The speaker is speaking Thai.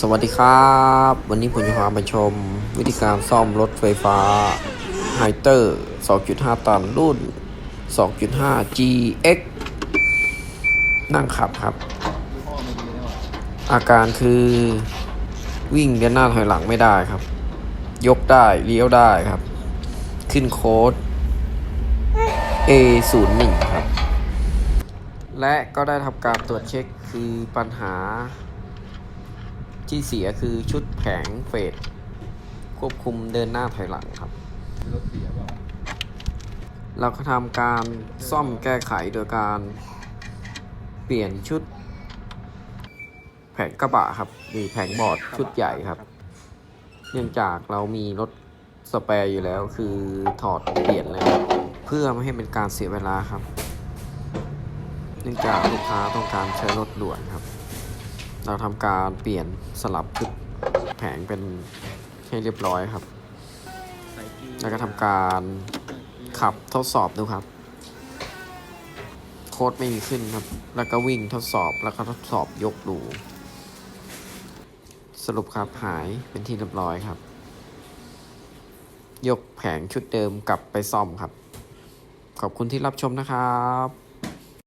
สวัสดีครับ วันนี้ผมจะพาไปชม วิธีการซ่อมรถไฟฟ้าไฮเตอร์ 2.5 ตันรุ่น 2.5 GX นั่งขับครับ อาการคือวิ่งเดินหน้าถอยหลังไม่ได้ครับ ยกได้เลี้ยวได้ครับ ขึ้นโค้ด A01 ครับ และก็ได้ทำการตรวจเช็คคือปัญหา ที่เสียคือชุดแผงเฟดควบคุมเดินหน้าถอยหลังครับ เราก็ทำการซ่อมแก้ไขโดยการเปลี่ยนชุด แผงกระบะครับหรือแผงบอร์ดชุดใหญ่ครับ เนื่องจากเรามีรถสแปร์อยู่แล้วคือถอดเปลี่ยนเลยครับเพื่อไม่ให้เป็นการเสียเวลาครับ เนื่องจากลูกค้าต้องการใช้รถด่วนครับ เราทำการเปลี่ยนสลับชุดแผงเป็นให้เรียบร้อยครับ แล้วก็ทำการขับทดสอบดูครับ โค้ดไม่มีขึ้นครับ แล้วก็วิ่งทดสอบแล้วก็ทดสอบยกดูสรุปครับหายเป็นที่เรียบร้อยครับ ยกแผงชุดเดิมกลับไปซ่อมครับ ขอบคุณที่รับชมนะครับ